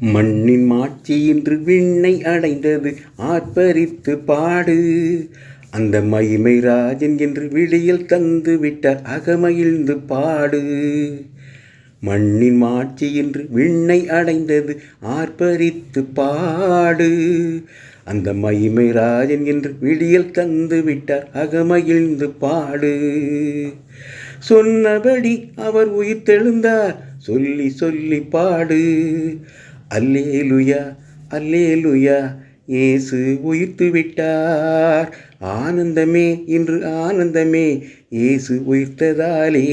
மண்ணின் மாட்சி இன்று விண்ணை அடைந்தது. ஆர்ப்பரித்து பாடு. அந்த மகிமை ராஜன் என்று விடியில் தந்து விட்டார். அகமகிழ்ந்து பாடு. மண்ணின் மாட்சி என்று விண்ணை அடைந்தது. ஆர்ப்பரித்து பாடு. அந்த மகிமை ராஜன் என்று விடியில் தந்து விட்டார். அகமகிழ்ந்து பாடு. சொன்னபடி அவர் உயிர் தெழுந்தார். சொல்லி சொல்லி பாடு. அல்லேலுயா அல்லேலுயா. இயேசு உயிர்த்து விட்டார். ஆனந்தமே இன்று ஆனந்தமே. இயேசு உயிர்த்ததாலே.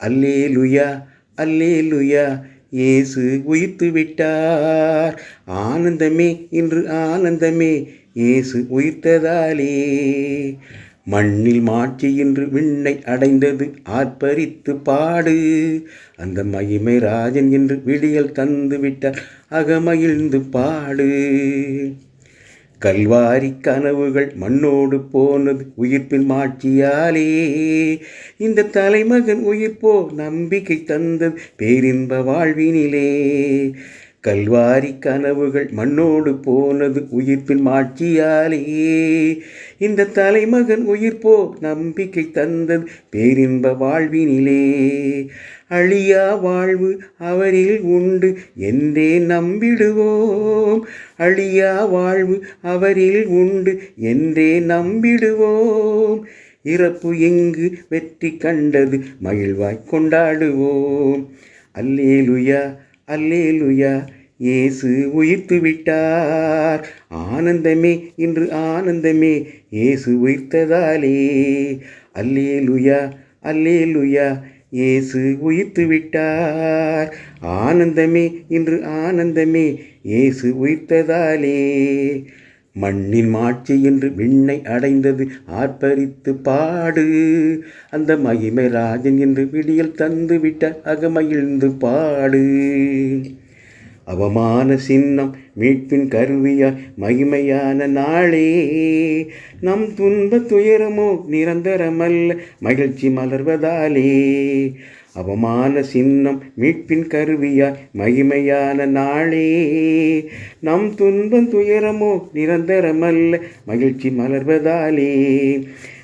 அல்லேலுயா அல்லேலுயா. இயேசு உயிர்த்து விட்டார். ஆனந்தமே இன்று ஆனந்தமே. இயேசு உயிர்த்ததாலே. மண்ணில் மாட்சி இன்று விண்ணை அடைந்தது. ஆர்ப்பரித்து பாடு. அந்த மகிமை ராஜன் என்று விடியல் தந்து விட்டார். அகமகிழ்ந்து பாடு. கல்வாரி கனவுகள் மண்ணோடு போனது உயிர்ப்பின் மாட்சியாலே. இந்த தலைமகன் உயிர்ப்போ நம்பிக்கை தந்தது பேரின்ப வாழ்வினிலே. கல்வாரி கனவுகள் மண்ணோடு போனது உயிர்ப்பின் மாட்சியாலேயே. இந்த தலைமகன் உயிர்ப்போ நம்பிக்கை தந்தது பேரின்ப வாழ்வினிலே. அழியா வாழ்வு அவரில் உண்டு என்றே நம்பிடுவோம். அழியா வாழ்வு அவரில் உண்டு என்றே நம்பிடுவோம். இறப்பு எங்கு வெற்றி கண்டது மகிழ்வாய் கொண்டாடுவோம். அல்லேலுயா அல்லேலுயா. இயேசு உயிர்த்து விட்டார். ஆனந்தமே இன்று ஆனந்தமே. இயேசு உயிர்த்ததாலே. அல்லேலுயா அல்லேலுயா. இயேசு உயிர்த்து விட்டார். ஆனந்தமே இன்று ஆனந்தமே. இயேசு உயிர்த்ததாலே. மண்ணின் மாட்சி என்று விண்ணை அடைந்தது. ஆர்ப்பரித்து பாடு. அந்த மகிமை ராஜன் என்று விடியல் தந்து விட்ட அகமகிழ்ந்து பாடு. அவமான சின்னம் மீட்பின் கருவியாய் மகிமையான நாளே. நம் துன்ப துயரமோ நிரந்தரமல்ல மகிழ்ச்சி மலர்வதாலே. அவமான சின்னம் மீட்பின் கருவியாய் மகிமையான நாளே. நம் துன்பம் துயரமோ நிரந்தரமல்ல மகிழ்ச்சி மலர்வதாலே.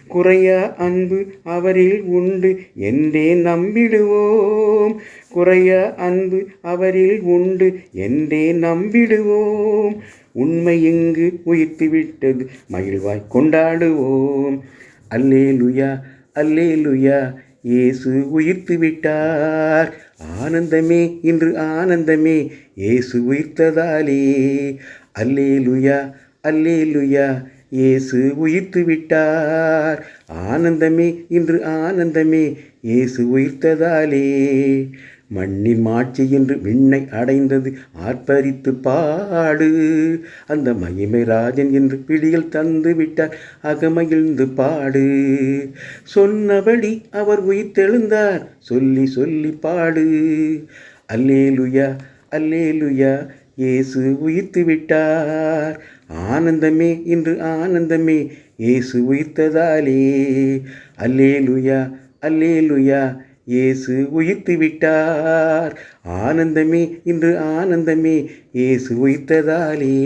குறையா அன்பு அவரில் உண்டு என்றே நம்பிடுவோம். குறையா அன்பு அவரில் உண்டு என்றே நம்பிடுவோம். உண்மை எங்கு உயிர்த்து விட்டது மகிழ்வாய் கொண்டாடுவோம். அல்லே லுயா இயேசு உயிர்த்து விட்டார் ஆனந்தமே இன்று ஆனந்தமே இயேசு உயிர்த்ததாலே. அல்லே லுயா அல்லே லுயா இயேசு உயிர்த்து விட்டார். ஆனந்தமே இன்று ஆனந்தமே இயேசு உயிர்த்ததாலே. மண்ணின் மாட்சி என்று விண்ணை அடைந்தது ஆர்ப்பரித்து பாடு. அந்த மகிமை ராஜன் என்று பிடியில் தந்து விட்டார் அகமகிழ்ந்து பாடு. சொன்னபடி அவர் உயிர்த்தெழுந்தார் சொல்லி சொல்லி பாடு. அல்லேலுயா அல்லேலுயா இயேசு உயிர்த்து விட்டார். ஆனந்தமே இன்று ஆனந்தமே இயேசு உயிர்த்ததாலே. அல்லேலுயா அல்லேலுயா இயேசு உயிர்த்து விட்டார் ஆனந்தமே இன்று ஆனந்தமே இயேசு உயிர்த்ததாலே.